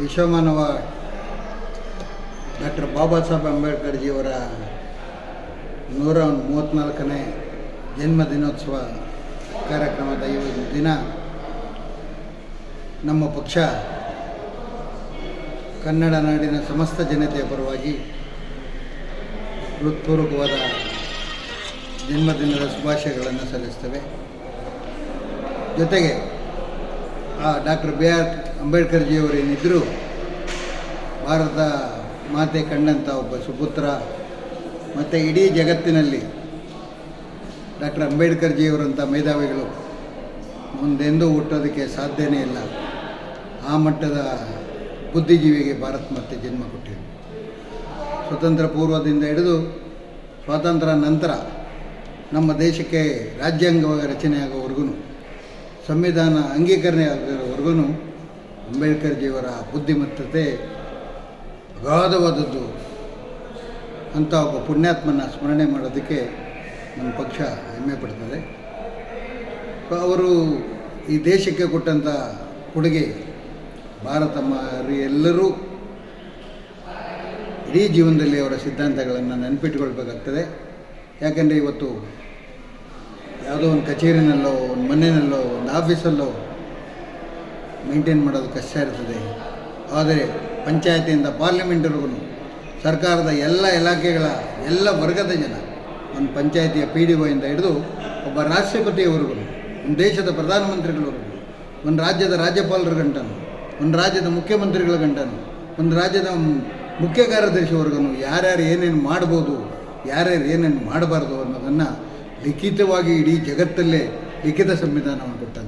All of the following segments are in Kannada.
ವಿಶ್ವಮಾನವ ಡಾಕ್ಟರ್ ಬಾಬಾ ಸಾಹೇಬ್ ಅಂಬೇಡ್ಕರ್ಜಿಯವರ ನೂರ ಮೂವತ್ತ್ನಾಲ್ಕನೇ ಜನ್ಮ ದಿನೋತ್ಸವ ಕಾರ್ಯಕ್ರಮದ ಈ ದಿನ ನಮ್ಮ ಪಕ್ಷ ಕನ್ನಡ ನಾಡಿನ ಸಮಸ್ತ ಜನತೆಯ ಪರವಾಗಿ ಹೃತ್ಪೂರ್ವಕವಾದ ಜನ್ಮದಿನದ ಶುಭಾಶಯಗಳನ್ನು ಸಲ್ಲಿಸ್ತೇವೆ. ಜೊತೆಗೆ ಡಾಕ್ಟರ್ ಬಿ ಆರ್ ಅಂಬೇಡ್ಕರ್ಜಿಯವರೇನಿದ್ದರೂ ಭಾರತ ಮಾತೆ ಕಂಡಂಥ ಒಬ್ಬ ಸುಪುತ್ರ, ಮತ್ತು ಇಡೀ ಜಗತ್ತಿನಲ್ಲಿ ಡಾಕ್ಟರ್ ಅಂಬೇಡ್ಕರ್ಜಿಯವರಂಥ ಮೇಧಾವಿಗಳು ಮುಂದೆಂದೂ ಹುಟ್ಟೋದಕ್ಕೆ ಸಾಧ್ಯನೇ ಇಲ್ಲ. ಆ ಮಟ್ಟದ ಬುದ್ಧಿಜೀವಿಗೆ ಭಾರತ ಮತ್ತೆ ಜನ್ಮ ಕೊಟ್ಟಿದೆ. ಸ್ವತಂತ್ರ ಪೂರ್ವದಿಂದ ಹಿಡಿದು ಸ್ವಾತಂತ್ರ್ಯ ನಂತರ ನಮ್ಮ ದೇಶಕ್ಕೆ ರಾಜ್ಯಾಂಗ ರಚನೆಯಾಗೋವರೆಗೂ, ಸಂವಿಧಾನ ಅಂಗೀಕರಣೆ ಆಗೋವರೆಗೂ ಅಂಬೇಡ್ಕರ್ಜಿಯವರ ಬುದ್ಧಿಮತ್ತತೆ ಅಗಾಧವಾದದ್ದು. ಅಂತ ಒಬ್ಬ ಪುಣ್ಯಾತ್ಮನ ಸ್ಮರಣೆ ಮಾಡೋದಕ್ಕೆ ನಮ್ಮ ಪಕ್ಷ ಹೆಮ್ಮೆ ಪಡ್ತದೆ. ಅವರು ಈ ದೇಶಕ್ಕೆ ಕೊಟ್ಟಂಥ ಕೊಡುಗೆ ಭಾರತ ಮಾರಿ ಎಲ್ಲರೂ ಇಡೀ ಜೀವನದಲ್ಲಿ ಅವರ ಸಿದ್ಧಾಂತಗಳನ್ನು ನೆನಪಿಟ್ಕೊಳ್ಬೇಕಾಗ್ತದೆ. ಯಾಕೆಂದರೆ ಇವತ್ತು ಯಾವುದೋ ಒಂದು ಕಚೇರಿನಲ್ಲೋ, ಒಂದು ಮನೆಯಲ್ಲೋ ಒಂದು ಆಫೀಸಲ್ಲೋ ಮೇಂಟೈನ್ ಮಾಡೋದು ಕಷ್ಟ ಇರ್ತದೆ. ಆದರೆ ಪಂಚಾಯತಿಯಿಂದ ಪಾರ್ಲಿಮೆಂಟ್ವರೆಗೂ ಸರ್ಕಾರದ ಎಲ್ಲ ಇಲಾಖೆಗಳ ಎಲ್ಲ ವರ್ಗದ ಜನ ಒಂದು ಪಂಚಾಯತಿಯ ಪಿ ಡಿ ಒಯಿಂದ ಹಿಡಿದು ಒಬ್ಬ ರಾಷ್ಟ್ರಪತಿಯವರೆಗೂ, ಒಂದು ದೇಶದ ಪ್ರಧಾನಮಂತ್ರಿಗಳವರೆಗೂ, ಒಂದು ರಾಜ್ಯದ ರಾಜ್ಯಪಾಲರ ಗಂಟನು ಒಂದು ರಾಜ್ಯದ ಮುಖ್ಯಮಂತ್ರಿಗಳ ಗಂಟನು ಒಂದು ರಾಜ್ಯದ ಮುಖ್ಯ ಕಾರ್ಯದರ್ಶಿವರೆಗೂ ಯಾರ್ಯಾರು ಏನೇನು ಮಾಡ್ಬೋದು, ಯಾರ್ಯಾರು ಏನೇನು ಮಾಡಬಾರ್ದು ಅನ್ನೋದನ್ನು ಲಿಖಿತವಾಗಿ ಇಡೀ ಜಗತ್ತಲ್ಲೇ ಲಿಖಿತ ಸಂವಿಧಾನವನ್ನು ಮಹಾತ್ಮರು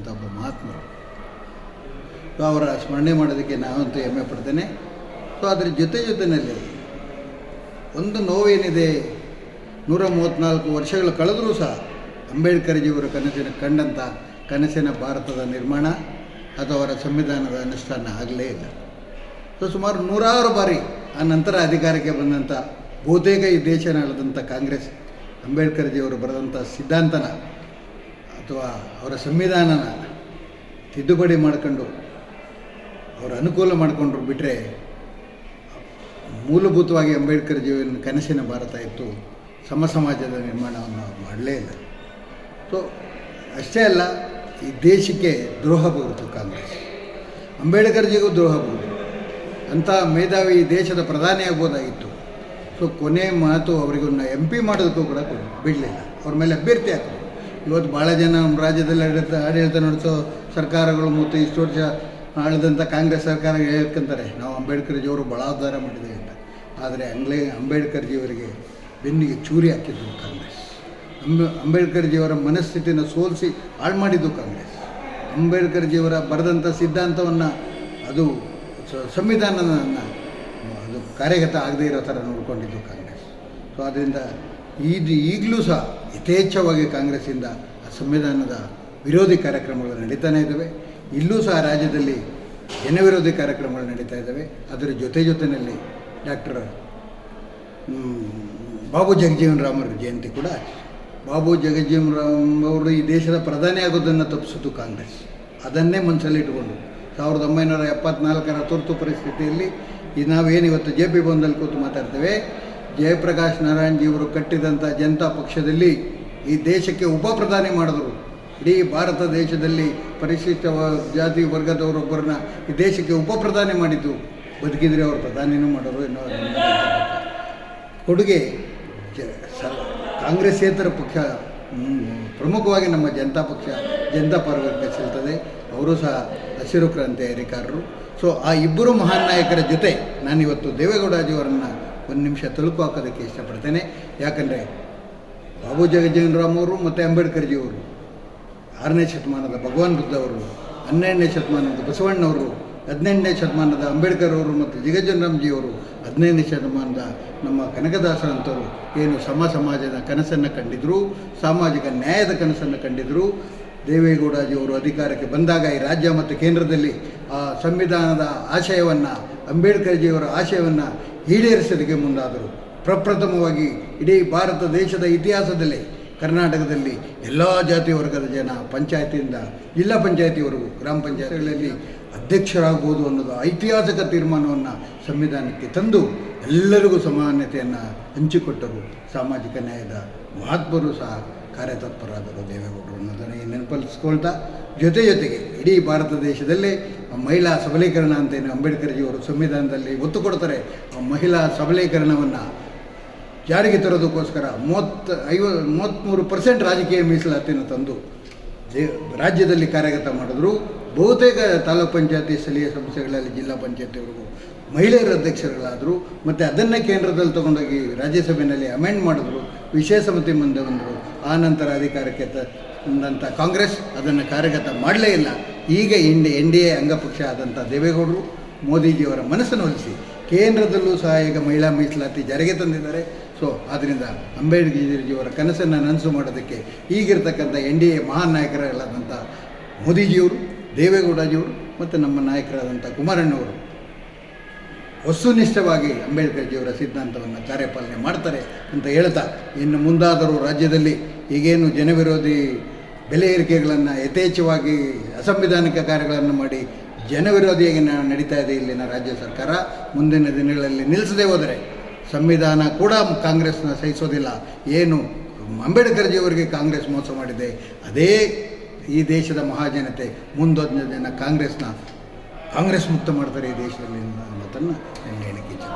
ಸೊ ಅವರ ಸ್ಮರಣೆ ಮಾಡೋದಕ್ಕೆ ನಾನಂತೂ ಹೆಮ್ಮೆ ಪಡ್ತೇನೆ. ಸೊ ಅದರ ಜೊತೆ ಜೊತೆಯಲ್ಲಿ ಒಂದು ನೋವೇನಿದೆ, ನೂರ ಮೂವತ್ತ್ನಾಲ್ಕು ವರ್ಷಗಳು ಕಳೆದರೂ ಸಹ ಅಂಬೇಡ್ಕರ್ಜಿಯವರ ಕನಸಿನ ಕಂಡಂಥ ಕನಸಿನ ಭಾರತದ ನಿರ್ಮಾಣ ಅಥವಾ ಅವರ ಸಂವಿಧಾನದ ಅನುಷ್ಠಾನ ಆಗಲೇ ಇಲ್ಲ. ಸೊ ಸುಮಾರು ನೂರಾರು ಬಾರಿ ಆ ನಂತರ ಅಧಿಕಾರಕ್ಕೆ ಬಂದಂಥ ಬಹುತೇಕ ಈ ದೇಶ ಆಳಿದಂಥ ಕಾಂಗ್ರೆಸ್ ಅಂಬೇಡ್ಕರ್ಜಿಯವರು ಬರೆದಂಥ ಸಿದ್ಧಾಂತನ ಅಥವಾ ಅವರ ಸಂವಿಧಾನನ ತಿದ್ದುಪಡಿ ಮಾಡ್ಕೊಂಡು ಅವರ ಅನುಕೂಲ ಮಾಡಿಕೊಂಡ್ರು ಬಿಟ್ಟರೆ ಮೂಲಭೂತವಾಗಿ ಅಂಬೇಡ್ಕರ್ ಜೀವನ ಕನಸಿನ ಭಾರತ ಇತ್ತು. ಸಮ ಸಮಾಜದ ನಿರ್ಮಾಣವನ್ನು ಮಾಡಲೇ ಇಲ್ಲ. ಸೊ ಅಷ್ಟೇ ಅಲ್ಲ, ಈ ದೇಶಕ್ಕೆ ದ್ರೋಹ ಬರುತ್ತು ಕಾಂಗ್ರೆಸ್. ಅಂಬೇಡ್ಕರ್ಜಿಗೂ ದ್ರೋಹ ಬರುವುದು. ಅಂಥ ಮೇಧಾವಿ ದೇಶದ ಪ್ರಧಾನಿ ಆಗ್ಬೋದಾಗಿತ್ತು. ಸೊ ಕೊನೆ ಮಾತು ಅವರಿಗೊಂದು ಎಂ ಪಿ ಮಾಡೋದಕ್ಕೂ ಕೂಡ ಕೊಡ್- ಬಿಡಲಿಲ್ಲ. ಅವ್ರ ಮೇಲೆ ಅಭ್ಯರ್ಥಿ ಹಾಕಿದ್ರು ಇವತ್ತು ಭಾಳ ಜನ ನಮ್ಮ ರಾಜ್ಯದಲ್ಲಿ ಆಡಳಿತ ಆಡಳಿತ ನಡೆಸೋ ಸರ್ಕಾರಗಳು ಮತ್ತು ಇಷ್ಟು ವರ್ಷ ಆಳಿದಂಥ ಕಾಂಗ್ರೆಸ್ ಸರ್ಕಾರ ಹೇಳ್ಕೊಂತಾರೆ, ನಾವು ಅಂಬೇಡ್ಕರ್ಜಿಯವರು ಬಹಳ ಉದ್ಧಾರ ಮಾಡಿದ್ದೇವೆ ಅಂತ. ಆದರೆ ಅಂಗ್ಲೇ ಅಂಬೇಡ್ಕರ್ಜಿಯವರಿಗೆ ಬೆನ್ನಿಗೆ ಚೂರಿ ಹಾಕಿದ್ದು ಕಾಂಗ್ರೆಸ್. ಅಂಬೆ ಅಂಬೇಡ್ಕರ್ಜಿಯವರ ಮನಸ್ಥಿತಿಯನ್ನು ಸೋಲಿಸಿ ಹಾಳು ಮಾಡಿದ್ದು ಕಾಂಗ್ರೆಸ್. ಅಂಬೇಡ್ಕರ್ಜಿಯವರ ಬರೆದಂಥ ಸಿದ್ಧಾಂತವನ್ನು ಅದು ಸಂವಿಧಾನವನ್ನು ಅದು ಕಾರ್ಯಗತ ಆಗದೇ ಇರೋ ಥರ ನೋಡಿಕೊಂಡಿದ್ದು ಕಾಂಗ್ರೆಸ್. ಸೊ ಆದ್ದರಿಂದ ಇದು ಈಗಲೂ ಸಹ ಯಥೇಚ್ಛವಾಗಿ ಕಾಂಗ್ರೆಸ್ಸಿಂದ ಆ ಸಂವಿಧಾನದ ವಿರೋಧಿ ಕಾರ್ಯಕ್ರಮಗಳು ನಡೀತಾನೆ ಇದ್ದಾವೆ. ಇಲ್ಲೂ ಸಹ ರಾಜ್ಯದಲ್ಲಿ ಜನವಿರೋಧಿ ಕಾರ್ಯಕ್ರಮಗಳು ನಡೀತಾ ಇದ್ದಾವೆ. ಅದರ ಜೊತೆ ಜೊತೆಯಲ್ಲಿ ಡಾಕ್ಟರ್ ಬಾಬು ಜಗಜೀವನ್ ರಾಮರ ಜಯಂತಿ ಕೂಡ. ಬಾಬು ಜಗಜೀವನ್ ರಾಮ್ ಅವರು ಈ ದೇಶದ ಪ್ರಧಾನಿ ಆಗೋದನ್ನು ತಪ್ಪಿಸೋದು ಕಾಂಗ್ರೆಸ್. ಅದನ್ನೇ ಮನಸ್ಸಲ್ಲಿ ಇಟ್ಕೊಂಡು ಸಾವಿರದ ಒಂಬೈನೂರ ಎಪ್ಪತ್ನಾಲ್ಕರ ತುರ್ತು ಪರಿಸ್ಥಿತಿಯಲ್ಲಿ ಈ ನಾವೇನು ಇವತ್ತು ಜೆ ಪಿ ಭವನದಲ್ಲಿ ಕೂತು ಮಾತಾಡ್ತೇವೆ. ಜಯಪ್ರಕಾಶ್ ನಾರಾಯಣ್ ಜೀವರು ಕಟ್ಟಿದಂಥ ಜನತಾ ಪಕ್ಷದಲ್ಲಿ ಈ ದೇಶಕ್ಕೆ ಉಪ ಪ್ರಧಾನಿ ಮಾಡಿದ್ರು. ಇಡೀ ಭಾರತ ದೇಶದಲ್ಲಿ ಪರಿಶಿಷ್ಟ ಜಾತಿ ವರ್ಗದವರೊಬ್ಬರನ್ನ ಈ ದೇಶಕ್ಕೆ ಉಪ ಪ್ರಧಾನಿ ಮಾಡಿದ್ದು ಬದುಕಿದ್ರೆ ಅವರು ಪ್ರಧಾನಿನೂ ಮಾಡೋರು ಎನ್ನುವ ಕೊಡುಗೆ ಕಾಂಗ್ರೆಸ್ಸೇತರ ಪಕ್ಷ ಪ್ರಮುಖವಾಗಿ ನಮ್ಮ ಜನತಾ ಪಕ್ಷ, ಜನತಾ ಪರ್ವಕ್ಕೆ ಸಲ್ತದೆ ಅವರು ಸಹ ಹಸಿರು ಕ್ರಾಂತಿ ಅಧಿಕಾರರು ಸೊ ಆ ಇಬ್ಬರು ಮಹಾನ್ ನಾಯಕರ ಜೊತೆ ನಾನಿವತ್ತು ದೇವೇಗೌಡಜಿಯವರನ್ನು ಒಂದು ನಿಮಿಷ ತಲುಪು ಹಾಕೋದಕ್ಕೆ ಇಷ್ಟಪಡ್ತೇನೆ. ಯಾಕಂದರೆ ಬಾಬು ಜಗಜೀವನ್ ರಾಮ್ ಅವರು ಮತ್ತು ಅಂಬೇಡ್ಕರ್ಜಿಯವರು ಆರನೇ ಶತಮಾನದ ಭಗವಾನ್ ಬುದ್ಧ ಅವರು, ಹನ್ನೆರಡನೇ ಶತಮಾನದ ಬಸವಣ್ಣವರು ಹದಿನೆಂಟನೇ ಶತಮಾನದ ಅಂಬೇಡ್ಕರ್ ಅವರು ಮತ್ತು ಜಿಗಜನರಾಮ್ಜಿಯವರು ಹದಿನೈದನೇ ಶತಮಾನದ ನಮ್ಮ ಕನಕದಾಸರಂಥವರು ಏನು ಸಮ ಸಮಾಜದ ಕನಸನ್ನು ಕಂಡಿದ್ದರು ಸಾಮಾಜಿಕ ನ್ಯಾಯದ ಕನಸನ್ನು ಕಂಡಿದ್ದರು ದೇವೇಗೌಡಜಿಯವರು ಅಧಿಕಾರಕ್ಕೆ ಬಂದಾಗ ಈ ರಾಜ್ಯ ಮತ್ತು ಕೇಂದ್ರದಲ್ಲಿ ಆ ಸಂವಿಧಾನದ ಆಶಯವನ್ನು ಅಂಬೇಡ್ಕರ್ಜಿಯವರ ಆಶಯವನ್ನು ಈಡೇರಿಸೋದಕ್ಕೆ ಮುಂದಾದರು. ಪ್ರಪ್ರಥಮವಾಗಿ ಇಡೀ ಭಾರತ ದೇಶದ ಇತಿಹಾಸದಲ್ಲಿ ಕರ್ನಾಟಕದಲ್ಲಿ ಎಲ್ಲ ಜಾತಿ ವರ್ಗದ ಜನ ಪಂಚಾಯತಿಯಿಂದ ಜಿಲ್ಲಾ ಪಂಚಾಯತಿವರೆಗೂ ಗ್ರಾಮ ಪಂಚಾಯತಿಗಳಲ್ಲಿ ಅಧ್ಯಕ್ಷರಾಗ್ಬೋದು ಅನ್ನೋದು ಐತಿಹಾಸಿಕ ತೀರ್ಮಾನವನ್ನು ಸಂವಿಧಾನಕ್ಕೆ ತಂದು ಎಲ್ಲರಿಗೂ ಸಮಾನತೆಯನ್ನು ಹಂಚಿಕೊಟ್ಟರು ಸಾಮಾಜಿಕ ನ್ಯಾಯದ ಮಹಾತ್ಮರು ಸಹ ಕಾರ್ಯತತ್ಪರಾದರು ದೇವೇಗೌಡರು ಅನ್ನೋದನ್ನು ನೆನಪಲ್ಲಿಸ್ಕೊಳ್ತಾ, ಜೊತೆ ಜೊತೆಗೆ ಇಡೀ ಭಾರತ ದೇಶದಲ್ಲೇ ಮಹಿಳಾ ಸಬಲೀಕರಣ ಅಂತೇನು ಅಂಬೇಡ್ಕರ್ಜಿಯವರು ಸಂವಿಧಾನದಲ್ಲಿ ಒತ್ತು ಕೊಡ್ತಾರೆ ಮಹಿಳಾ ಸಬಲೀಕರಣವನ್ನು ಜಾರಿಗೆ ತರೋದಕ್ಕೋಸ್ಕರ ಮೂವತ್ತು ಐವ ಮೂವತ್ತ್ಮೂರು ಪರ್ಸೆಂಟ್ ರಾಜಕೀಯ ಮೀಸಲಾತಿಯನ್ನು ತಂದು ದೇ, ರಾಜ್ಯದಲ್ಲಿ ಕಾರ್ಯಗತ ಮಾಡಿದ್ರು. ಬಹುತೇಕ ತಾಲೂಕ್ ಪಂಚಾಯತಿ ಸ್ಥಳೀಯ ಸಂಸ್ಥೆಗಳಲ್ಲಿ ಜಿಲ್ಲಾ ಪಂಚಾಯತಿವರೆಗೂ ಮಹಿಳೆಯರ ಅಧ್ಯಕ್ಷರುಗಳಾದರು. ಮತ್ತು ಅದನ್ನೇ ಕೇಂದ್ರದಲ್ಲಿ ತಗೊಂಡೋಗಿ ರಾಜ್ಯಸಭೆಯಲ್ಲಿ ಅಮೆಂಡ್ ಮಾಡಿದ್ರು. ವಿಶೇಷ ಸಮಿತಿ ಮುಂದೆ ಬಂದರು. ಆ ನಂತರ ಅಧಿಕಾರಕ್ಕೆ ತಂದಂಥ ಕಾಂಗ್ರೆಸ್ ಅದನ್ನು ಕಾರ್ಯಗತ ಮಾಡಲೇ ಇಲ್ಲ. ಈಗ ಇಂಡಿ ಎನ್ ಡಿ ಎ ಅಂಗಪಕ್ಷ ಆದಂಥ ದೇವೇಗೌಡರು ಮೋದಿಜಿಯವರ ಮನಸ್ಸನ್ನು ಹೊಲಿಸಿ ಕೇಂದ್ರದಲ್ಲೂ ಸಹ ಈಗ ಮಹಿಳಾ ಮೀಸಲಾತಿ ಜಾರಿಗೆ ತಂದಿದ್ದಾರೆ. ಸೊ ಆದ್ದರಿಂದ ಅಂಬೇಡ್ಕರ್ಜಿಯವರ ಕನಸನ್ನು ನನಸು ಮಾಡೋದಕ್ಕೆ ಈಗಿರ್ತಕ್ಕಂಥ ಎನ್ ಡಿ ಎ ಮಹಾನ್ ನಾಯಕರಾದಂಥ ಮೋದಿಜಿಯವರು, ದೇವೇಗೌಡಜಿಯವರು ಮತ್ತು ನಮ್ಮ ನಾಯಕರಾದಂಥ ಕುಮಾರಣ್ಣವರು ವಸ್ತುನಿಷ್ಠವಾಗಿ ಅಂಬೇಡ್ಕರ್ಜಿಯವರ ಸಿದ್ಧಾಂತವನ್ನು ಕಾರ್ಯಪಾಲನೆ ಮಾಡ್ತಾರೆ ಅಂತ ಹೇಳ್ತಾ, ಇನ್ನು ಮುಂದಾದರೂ ರಾಜ್ಯದಲ್ಲಿ ಈಗೇನು ಜನವಿರೋಧಿ ಬೆಲೆ ಏರಿಕೆಗಳನ್ನು ಯಥೇಚ್ಛವಾಗಿ ಅಸಂವಿಧಾನಿಕ ಕಾರ್ಯಗಳನ್ನು ಮಾಡಿ ಜನವಿರೋಧಿಯಾಗಿ ನಡೀತಾ ಇದೆ ಇಲ್ಲಿನ ರಾಜ್ಯ ಸರ್ಕಾರ, ಮುಂದಿನ ದಿನಗಳಲ್ಲಿ ನಿಲ್ಲಿಸದೆ ಹೋದರೆ ಸಂವಿಧಾನ ಕೂಡ ಕಾಂಗ್ರೆಸ್ನ ಸಹಿಸೋದಿಲ್ಲ. ಏನು ಅಂಬೇಡ್ಕರ್ಜಿಯವರಿಗೆ ಕಾಂಗ್ರೆಸ್ ಮೋಸ ಮಾಡಿದೆ. ಅದೇ ಈ ದೇಶದ ಮಹಾಜನತೆ ಮುಂದೊಂದು ಜನ ಕಾಂಗ್ರೆಸ್ನ ಕಾಂಗ್ರೆಸ್ ಮುಕ್ತ ಮಾಡ್ತಾರೆ ಈ ದೇಶದಲ್ಲಿ ಅನ್ನೋದನ್ನು ನನ್ನ ಇಚ್ಛೆ.